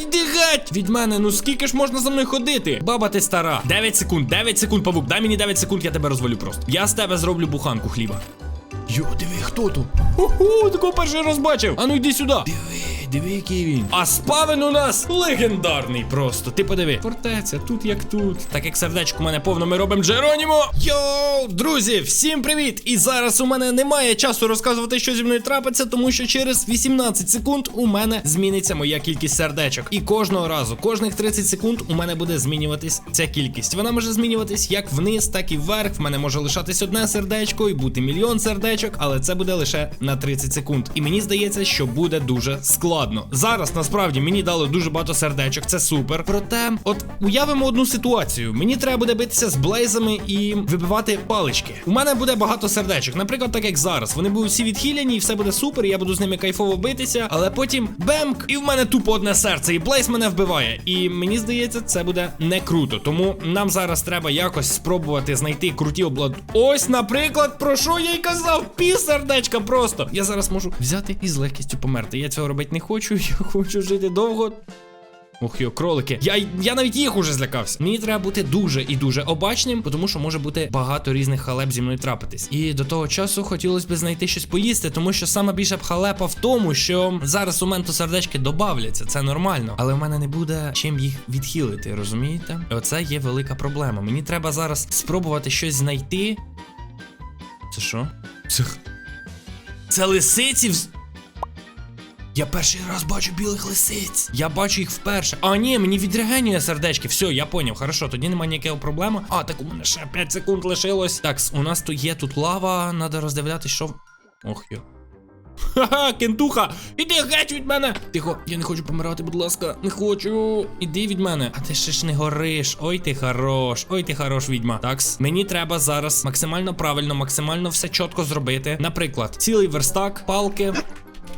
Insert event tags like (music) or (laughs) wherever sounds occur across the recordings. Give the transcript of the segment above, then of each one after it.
йди геть! Від мене, ну скільки ж можна за мною ходити? Баба ти стара. 9 секунд, 9 секунд, павук. Дай мені 9 секунд, я тебе розвалю просто. Я з тебе зроблю буханку хліба. Йо, диви, хто тут? Ху-ху, такого перший раз бачив. А ну йди сюди. Диви, диви, він. А спавен у нас легендарний просто. Ти подиви. Фортеця, тут як тут. Так як сердечко у мене повно, ми робимо Джеронімо. Йоу, друзі, всім привіт! І зараз у мене немає часу розказувати, що зі мною трапиться, тому що через 18 секунд у мене зміниться моя кількість сердечок. І кожного разу, кожних 30 секунд у мене буде змінюватись ця кількість. Вона може змінюватись як вниз, так і вверх. В мене може лишатись одне сердечко і бути мільйон сердечок, але це буде лише на 30 секунд. І мені здається, що буде дуже складно. Зараз насправді мені дали дуже багато сердечок, це супер. Проте, от уявимо одну ситуацію. Мені треба буде битися з блейзами і вибивати палички. У мене буде багато сердечок. Наприклад, так як зараз. Вони будуть всі відхилені, і все буде супер. і Я буду з ними кайфово битися. Але потім бемк, і в мене тупо одне серце, і блейз мене вбиває. І мені здається, це буде не круто. Тому нам зараз треба якось спробувати знайти круті облад. Ось, наприклад, про що я й казав? Пів сердечка просто. Я зараз можу взяти і з легкістю померти. Я цього робити не хочу. (laughs) Я хочу жити довго. Ох, йо, кролики. Я, я навіть їх уже злякався. Мені треба бути дуже і дуже обачним, тому що може бути багато різних халеп зі мною трапитись. І до того часу хотілося б знайти щось поїсти, тому що саме б халепа в тому, що зараз у мене то сердечки добавляться, це нормально. Але в мене не буде чим їх відхилити, розумієте? І Оце є велика проблема. Мені треба зараз спробувати щось знайти. Це що? Це. Це лисиці вз... Я перший раз бачу білих лисиць. Я бачу їх вперше. А ні, мені відрегенює сердечки. Все, я поняв. Хорошо, тоді немає ніякого проблеми. А, так у мене ще 5 секунд лишилось. Так, у нас тут є тут лава, треба роздивлятися, що. Ох йо. Ха-ха, кентуха! Іди геть від мене! Тихо, я не хочу помирати, будь ласка, не хочу. Іди від мене. А ти ще ж не гориш. Ой, ти хорош, ой, ти хорош, відьма. Такс, мені треба зараз максимально правильно, максимально все чітко зробити. Наприклад, цілий верстак, палки.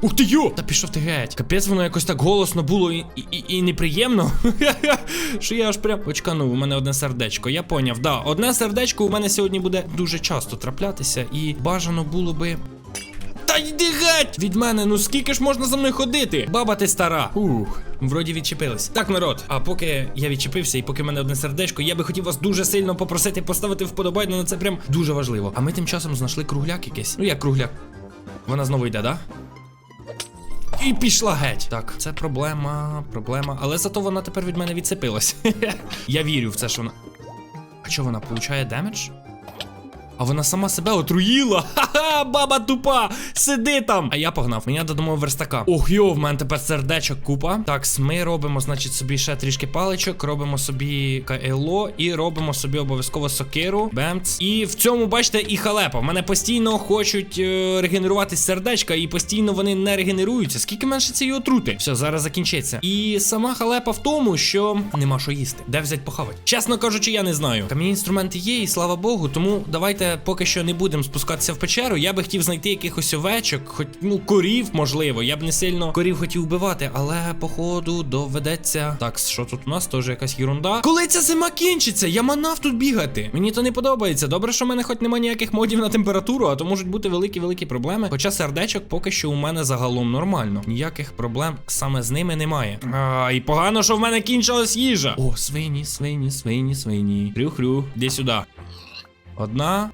Ух ти йо! Та пішов ти геть. Капець, воно якось так голосно було і, і, і, і неприємно. (laughs) Що я аж прям очканув, у мене одне сердечко. Я поняв, да, одне сердечко у мене сьогодні буде дуже часто траплятися, і бажано було би. Та йди геть! Від мене, ну скільки ж можна за мною ходити? Баба ти стара. Ух, вроді відчепились. Так, народ, а поки я відчепився і поки в мене одне сердечко, я би хотів вас дуже сильно попросити поставити вподобайку, ну це прям дуже важливо. А ми тим часом знайшли кругляк якийсь. Ну як кругляк? Вона знову йде, да? І пішла геть. Так, це проблема, проблема. Але зато вона тепер від мене відцепилась. (laughs) Я вірю в це, що вона. А що вона получає демедж? А вона сама себе отруїла. (laughs) Ха-ха, баба тупа! Сиди там! А я погнав. Мені додому верстака. Ох, йо, в мене тепер сердечок купа. Так, ми робимо, значить, собі ще трішки паличок, робимо собі КЛО і робимо собі обов'язково сокиру. Бемц. І в цьому, бачите, і халепа. В мене постійно хочуть е, регенеруватись сердечка, і постійно вони не регенеруються. Скільки менше цієї отрути? Все, зараз закінчиться. І сама халепа в тому, що нема що їсти. Де взять похавати? Чесно кажучи, я не знаю. Кам'яні інструменти є, і слава Богу, тому давайте поки що не будемо спускатися в печеру. Я би хотів знайти якихось овечок, хоч ну корів, можливо. Я б не сильно корів хотів вбивати, але походу доведеться. Так, що тут у нас теж якась ерунда. Коли ця зима кінчиться, я манав тут бігати. Мені то не подобається. Добре, що в мене хоч немає ніяких модів на температуру, а то можуть бути великі-великі проблеми. Хоча сердечок поки що у мене загалом нормально. Ніяких проблем саме з ними немає. А, і погано, що в мене кінчилась їжа. О, свині, свині, свині, свині. Хрю-хрю, іди сюди. Одна.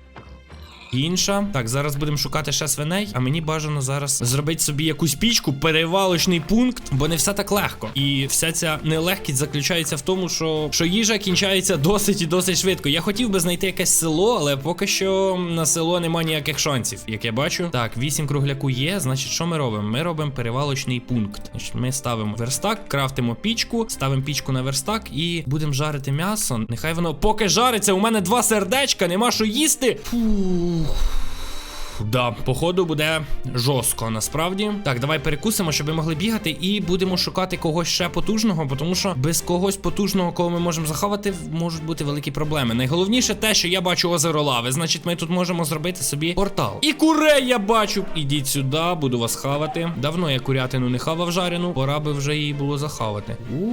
Інша. Так, зараз будемо шукати ще свиней, а мені бажано зараз зробити собі якусь пічку, перевалочний пункт, бо не все так легко. І вся ця нелегкість заключається в тому, що, що їжа кінчається досить і досить швидко. Я хотів би знайти якесь село, але поки що на село немає ніяких шансів, як я бачу. Так, вісім кругляку є. Значить, що ми робимо? Ми робимо перевалочний пункт. Значить, ми ставимо верстак, крафтимо пічку, ставимо пічку на верстак і будемо жарити м'ясо. Нехай воно поки жариться. У мене два сердечка, нема що їсти. Фух. Да, походу буде жорстко насправді. Так, давай перекусимо, щоб ми могли бігати, і будемо шукати когось ще потужного, тому що без когось потужного, кого ми можемо заховати, можуть бути великі проблеми. Найголовніше те, що я бачу озеро лави. Значить, ми тут можемо зробити собі портал. І курей я бачу. Ідіть сюди, буду вас хавати. Давно я курятину не хавав жарену, пора би вже її було захавати. У,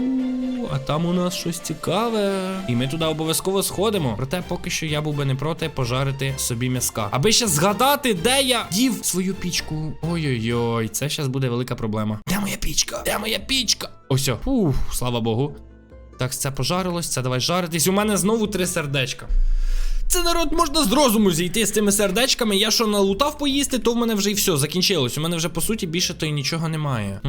а там у нас щось цікаве. І ми туди обов'язково сходимо. Проте поки що я був би не проти пожарити собі м'яска. Аби ще згадати, де я дів свою пічку. Ой-ой-ой, це зараз буде велика проблема. Де моя пічка? Де моя пічка? Ось. фух, слава Богу. Так, це пожарилось, це давай жаритись. У мене знову три сердечка. Це народ можна з розуму зійти з цими сердечками. Я що налутав поїсти, то в мене вже і все закінчилось. У мене вже по суті більше то й нічого немає.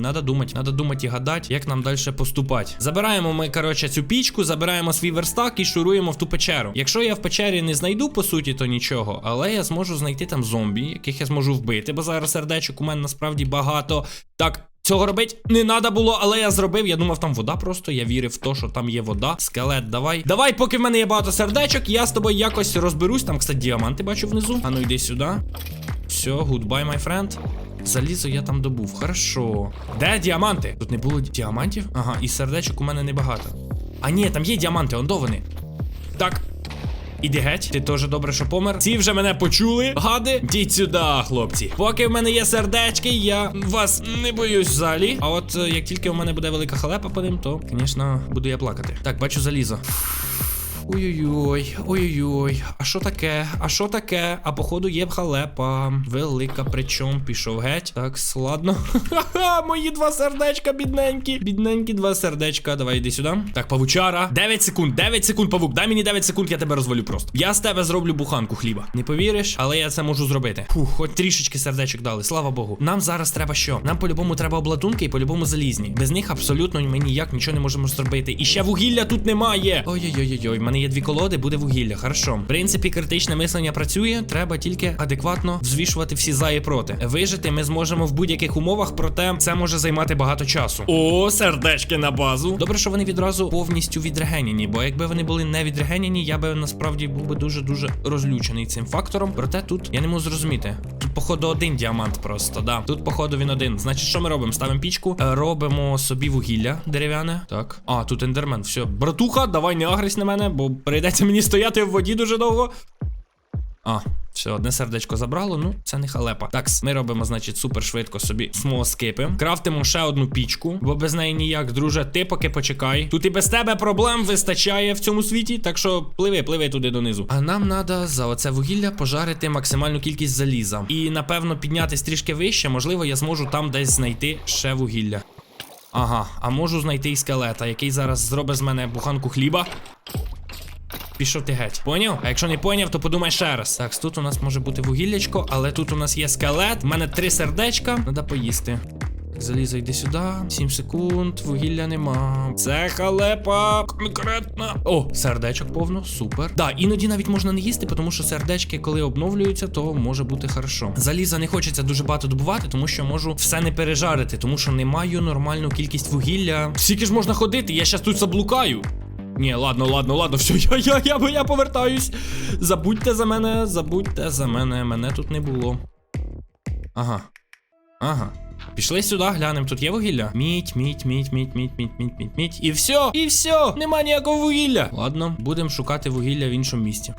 Надо думати, надо думати і гадати, як нам далі поступати. Забираємо ми, коротше, цю пічку, забираємо свій верстак і шуруємо в ту печеру. Якщо я в печері не знайду по суті, то нічого, але я зможу знайти там зомбі, яких я зможу вбити, бо зараз сердечок у мене насправді багато. Так. Цього робити не треба було, але я зробив. Я думав, там вода просто. Я вірив в те, що там є вода. Скелет, давай. Давай, поки в мене є багато сердечок, я з тобою якось розберусь. Там, кстати, діаманти бачу внизу. А ну йди сюди. Все, goodbye, my friend. Залізо я там добув. Хорошо. Де діаманти? Тут не було діамантів? Ага, і сердечок у мене небагато. А ні, там є діаманти, он до. Так. Іди геть, ти теж добре, що помер. Ці вже мене почули. Гади, діть сюди, хлопці. Поки в мене є сердечки, я вас не боюсь взагалі. А от е, як тільки у мене буде велика халепа по ним, то, звісно, буду я плакати. Так, бачу залізо. Ой-ой-ой, ой-ой-ой, а що таке? А що таке? А походу є халепа. Велика, причому пішов геть. Так, ладно. Ха-ха, мої два сердечка, бідненькі. Бідненькі два сердечка. Давай йди сюди. Так, павучара. 9 секунд, 9 секунд, павук. Дай мені 9 секунд, я тебе розвалю просто. Я з тебе зроблю буханку хліба. Не повіриш, але я це можу зробити. Фух, хоч трішечки сердечок дали, слава Богу. Нам зараз треба що? Нам по-любому треба обладунки і по-любому залізні. Без них абсолютно ми ніяк нічого не можемо зробити. І ще вугілля тут немає. Ой-ой-ой-ой, мене є дві колоди, буде вугілля. Хорошо. В принципі, критичне мислення працює. Треба тільки адекватно взвішувати всі за і проти. Вижити ми зможемо в будь-яких умовах, проте це може займати багато часу. О, сердечки на базу. Добре, що вони відразу повністю відрегеняні, бо якби вони були не відрегеняні, я би насправді був би дуже дуже розлючений цим фактором. Проте тут я не можу зрозуміти. Походу, один діамант просто, да. Тут, походу, він один. Значить, що ми робимо? Ставимо пічку, е, робимо собі вугілля дерев'яне. Так. А, тут ендермен. Все. Братуха, давай не агрись на мене, бо прийдеться мені стояти в воді дуже довго. А, все, одне сердечко забрало, ну це не халепа. Так, ми робимо, значить, супер швидко собі смолоскипи. Крафтимо ще одну пічку, бо без неї ніяк, друже, ти поки почекай. Тут і без тебе проблем вистачає в цьому світі, так що пливи, пливи туди донизу. А нам треба за оце вугілля пожарити максимальну кількість заліза. І напевно піднятись трішки вище, можливо, я зможу там десь знайти ще вугілля. Ага, а можу знайти і скелета, який зараз зробить з мене буханку хліба. Пішов ти геть. Поняв? А якщо не поняв, то подумай ще раз. Так, тут у нас може бути вугіллячко, але тут у нас є скелет. У мене три сердечка. Треба поїсти. Залізо, йди сюди. 7 секунд, вугілля нема. Це халепа конкретна. О, сердечок повно, супер. Да, іноді навіть можна не їсти, тому що сердечки, коли обновлюються, то може бути хорошо. Заліза не хочеться дуже багато добувати, тому що можу все не пережарити, тому що не маю нормальну кількість вугілля. Скільки ж можна ходити? Я щас тут заблукаю. Ні, ладно, ладно, ладно, все, я, я, я, я повертаюсь. Забудьте за мене, забудьте за мене, мене тут не було. Ага. Ага. Пішли сюди, глянемо, тут є вугілля. Мідь, мідь, мідь, мідь, мідь, мідь, мідь, мідь, мідь. І все, і все, нема ніякого вугілля. Ладно, будемо шукати вугілля в іншому місці.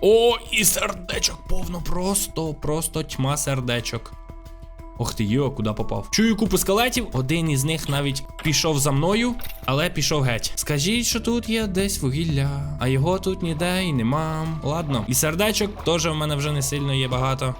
О, і сердечок повно, просто, просто тьма сердечок. Ох ти йо, куди попав? Чую купу скелетів. Один із них навіть пішов за мною, але пішов геть. Скажіть, що тут є десь вугілля, а його тут ніде і нема. Ладно. І сердечок теж в мене вже не сильно є багато.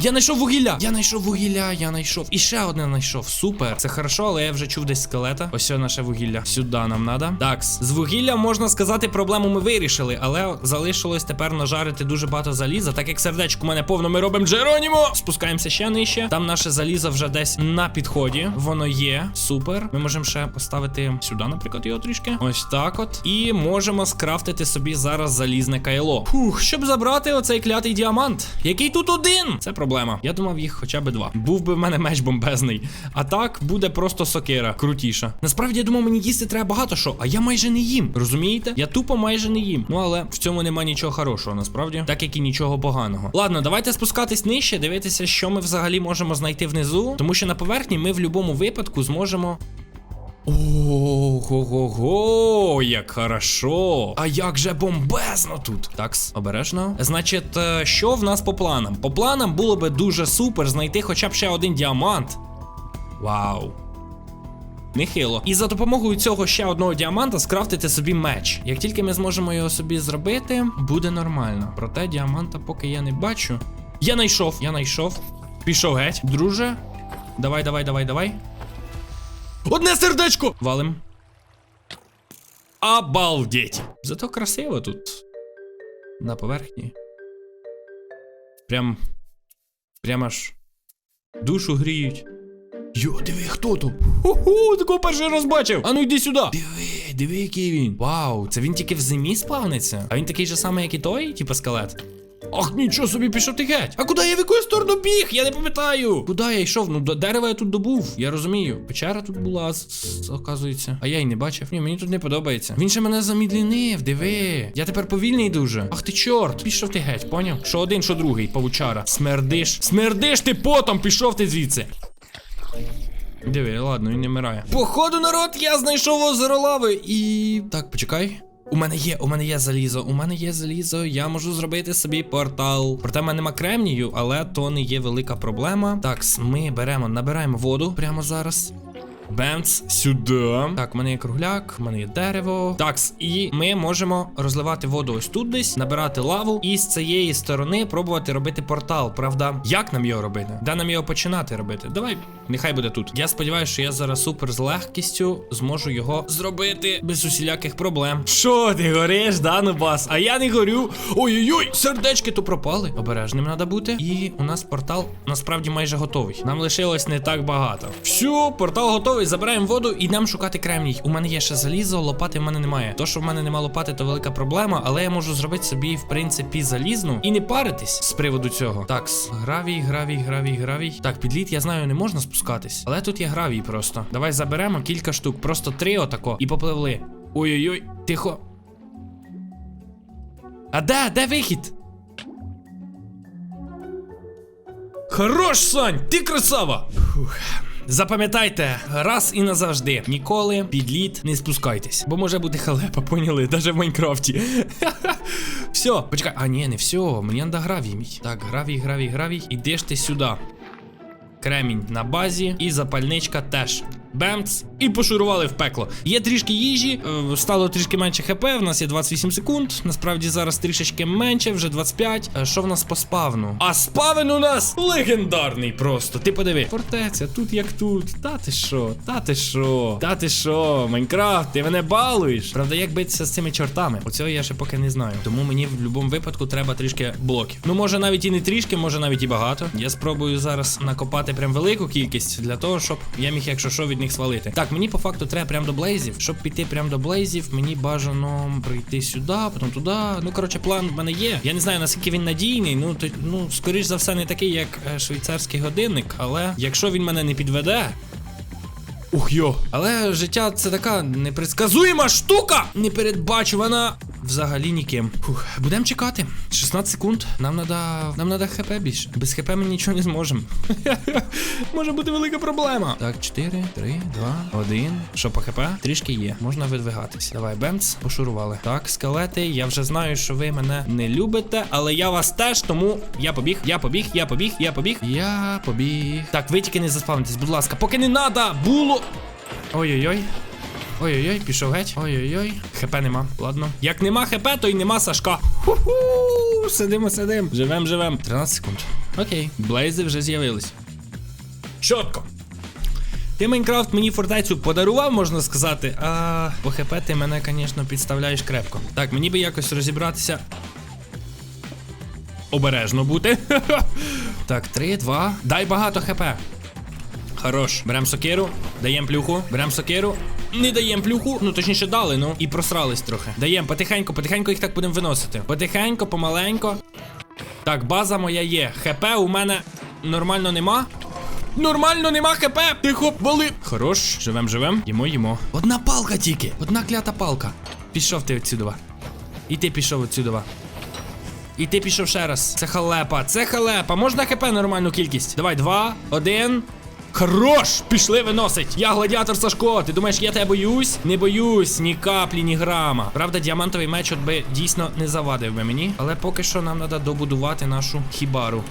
Я знайшов вугілля! Я знайшов вугілля, я знайшов. І ще одне знайшов. Супер. Це хорошо, але я вже чув десь скелета. Ось наше вугілля. Сюди нам надо. Так, з вугіллям можна сказати, проблему ми вирішили, але залишилось тепер нажарити дуже багато заліза. Так як сердечко у мене повно, ми робимо Джеронімо. Спускаємося ще нижче. Там наше залізо вже десь на підході. Воно є. Супер. Ми можемо ще поставити сюди, наприклад, його трішки. Ось так от. І можемо скрафтити собі зараз залізне кайло. Фух, щоб забрати оцей клятий діамант. Який тут один? Це проблема. Я думав, їх хоча б два. Був би в мене меч бомбезний. А так буде просто сокира, крутіша. Насправді я думав, мені їсти треба багато що, а я майже не їм. Розумієте? Я тупо майже не їм. Ну але в цьому нема нічого хорошого, насправді, так як і нічого поганого. Ладно, давайте спускатись нижче, дивитися, що ми взагалі можемо знайти внизу. Тому що на поверхні ми в будь-якому випадку зможемо. Ого-го, як хорошо. А як же бомбезно тут. Такс, обережно. Значить, е, що в нас по планам? По планам було би дуже супер знайти хоча б ще один діамант. Вау. Нехило. І за допомогою цього ще одного діаманта скрафтити собі меч. Як тільки ми зможемо його собі зробити, буде нормально. Проте діаманта поки я не бачу. Я знайшов, я знайшов. Пішов геть. Друже. Давай, давай, давай, давай. Одне сердечко! Валим. Обалдеть! Зато красиво тут. На поверхні. Прям. Прям аж. Душу гріють. Йо, диви, хто тут? Ху-ху, такого перший раз бачив. А ну йди сюди. Диви, диви, який він. Вау, це він тільки в зимі спавниться. А він такий же самий, як і той, типу скелет. Ах, нічого собі пішов ти геть. А куди я в яку сторону біг? Я не пам'ятаю. Куди я йшов? Ну, до дерева я тут добув. Я розумію. Печера тут була, оказується. А я й не бачив. Ні, мені тут не подобається. Він ще мене замідлінив, диви. Я тепер повільний дуже. Ах ти чорт. Пішов ти геть, поняв? Що один, що другий, павучара. Смердиш. Смердиш ти потом, пішов ти звідси. Диви, ладно, він не вмирає. Походу, народ, я знайшов озеро лави і. Так, почекай. У мене є, у мене є залізо, у мене є залізо, я можу зробити собі портал. Проте в мене нема кремнію, але то не є велика проблема. Так, ми беремо, набираємо воду прямо зараз. Бемц, сюди. Так, у мене є кругляк, у мене є дерево. Такс, і ми можемо розливати воду ось тут десь, набирати лаву, і з цієї сторони пробувати робити портал. Правда, як нам його робити? Де нам його починати робити? Давай, нехай буде тут. Я сподіваюся, що я зараз супер з легкістю зможу його зробити без усіляких проблем. Що ти гориш, да, Нубас? А я не горю. Ой-ой-ой, сердечки то пропали. Обережним треба бути. І у нас портал насправді майже готовий. Нам лишилось не так багато. Все, портал готовий. Забираємо воду і йдемо шукати кремній. У мене є ще залізо, лопати в мене немає. То, що в мене немає лопати, то велика проблема, але я можу зробити собі, в принципі, залізну і не паритись з приводу цього. Так, гравій, гравій, гравій, гравій. Так, під лід, я знаю, не можна спускатись, але тут є гравій просто. Давай заберемо кілька штук, просто три отако, і попливли. Ой-ой-ой, тихо. А де? Де вихід? Хорош, Сань, ти красава! Фух. Запам'ятайте, раз і назавжди, ніколи під лід не спускайтесь, бо може бути халепа, поняли, навіть в Майнкрафті. (laughs) Все, почекай, а ні, не все, мені треба гравій мій. Так, гравій, гравій, гравій, ідеш ти сюди. Кремінь на базі і запальничка теж. Бемц, і пошурували в пекло. Є трішки їжі, е, стало трішки менше хп. В нас є 28 секунд. Насправді зараз трішечки менше, вже 25. Е, Що в нас по спавну? А спавен у нас легендарний просто. Ти подиви. Фортеця, тут як тут. Та ти що? Та ти що? Та ти що? Майнкрафт, ти мене балуєш. Правда, як битися з цими чортами? Оцього я ще поки не знаю. Тому мені в будь-якому випадку треба трішки блоків. Ну, може навіть і не трішки, може навіть і багато. Я спробую зараз накопати прям велику кількість для того, щоб я міг, якщо що, від них свалити. Так, мені по факту треба прям до блейзів. Щоб піти прям до блейзів, мені бажано прийти сюди, потім туди. Ну, коротше, план в мене є. Я не знаю, наскільки він надійний. Ну, то, ну, скоріш за все, не такий, як е, швейцарський годинник, але якщо він мене не підведе. Ух йо. Але життя це така непредсказуєма штука! Непередбачувана взагалі ніким. Фух, будемо чекати. 16 секунд. Нам надо. Нам надо хп більше. Без хп ми нічого не зможемо. (laughs) Може бути велика проблема. Так, 4, 3, 2, 1. Що по хп? Трішки є. Можна видвигатись. Давай, бемц, пошурували. Так, скелети. Я вже знаю, що ви мене не любите, але я вас теж, тому я побіг, я побіг, я побіг, я побіг, я побіг. Так, ви тільки не заспавнитесь, будь ласка, поки не надо було. Ой-ой-ой. Ой-ой-ой, пішов геть. Ой-ой-ой. ХП нема. Ладно. Як нема ХП, то й нема Сашка. Ху-ху. Сидимо, сидимо. Живем, живем. 13 секунд. Окей. Блейзи вже з'явились. Чітко. Ти Майнкрафт мені фортецю подарував, можна сказати. А по ХП ти мене, звісно, підставляєш крепко. Так, мені би якось розібратися. Обережно бути. (laughs) так, 3, 2. Дай багато ХП. Хорош. Берем сокиру, даєм плюху, берем сокиру. Не даєм плюху, ну точніше дали, ну і просрались трохи. Даєм потихеньку, потихеньку їх так будемо виносити. Потихенько, помаленько. Так, база моя є. ХП у мене нормально нема. Нормально нема хп! Тихо, вали! Хорош, живем, живем. Їмо, їмо. Одна палка тільки. Одна клята палка. Пішов ти отсюдова. І ти пішов отсюдова. І ти пішов ще раз. Це халепа, це халепа. Можна хп нормальну кількість. Давай, два, один. Хорош! Пішли виносить! Я гладіатор Сашко. Ти думаєш, я тебе боюсь? Не боюсь, ні каплі, ні грама. Правда, діамантовий меч от би дійсно не завадив би мені. Але поки що нам треба добудувати нашу хібару.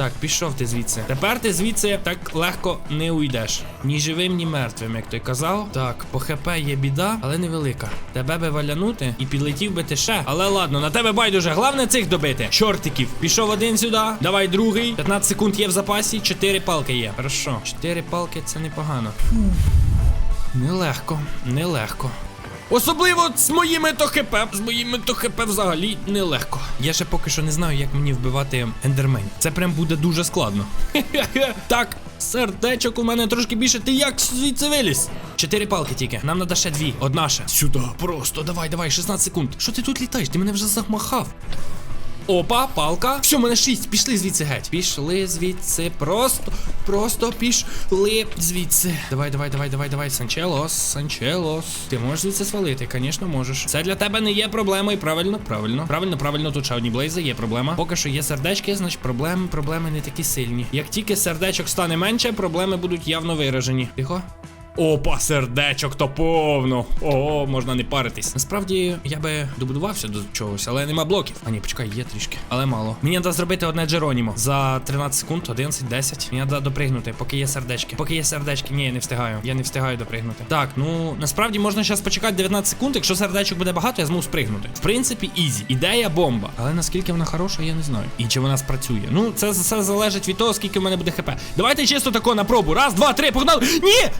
Так, пішов ти звідси. Тепер ти звідси так легко не уйдеш. Ні живим, ні мертвим, як той казав. Так, по ХП є біда, але невелика. Тебе би валянути і підлетів би ти ще. Але ладно, на тебе байдуже. Головне цих добити. Чортиків. Пішов один сюди. Давай другий. 15 секунд є в запасі. 4 палки є. Хорошо. 4 палки це непогано. Нелегко, нелегко. Особливо з моїми то хп. З моїми то хп взагалі нелегко. Я ще поки що не знаю, як мені вбивати ендермен. Це прям буде дуже складно. (laughs) Так, сердечок у мене трошки більше. Ти як звідси виліз? Чотири палки тільки. Нам треба ще дві. Одна ще. Сюди, просто давай, давай, 16 секунд. Що ти тут літаєш? Ти мене вже замахав. Опа, палка. Все, мене шість. Пішли звідси геть. Пішли звідси. Просто, просто пішли звідси. Давай, давай, давай, давай, давай. Санчелос, Санчелос. Ти можеш звідси свалити, звісно, можеш. Це для тебе не є проблемою. Правильно, правильно. Правильно, правильно. Тут ще блейзи, є проблема. Поки що є сердечки, значить проблеми, проблеми не такі сильні. Як тільки сердечок стане менше, проблеми будуть явно виражені. Тихо. Опа, сердечок то повно. Ого, можна не паритись. Насправді я би добудувався до чогось, але нема блоків. А ні, почекай, є трішки. Але мало. Мені треба зробити одне Джеронімо. За 13 секунд, 11, 10. Мені треба допригнути, поки є сердечки. Поки є сердечки. Ні, я не встигаю. Я не встигаю допригнути. Так, ну насправді можна зараз почекати 19 секунд. Якщо сердечок буде багато, я зможу спригнути. В принципі, ізі. Ідея бомба. Але наскільки вона хороша, я не знаю. І чи вона спрацює. Ну, це все залежить від того, скільки в мене буде хп. Давайте чисто тако на пробу. Раз, два, три, погнали. Ні!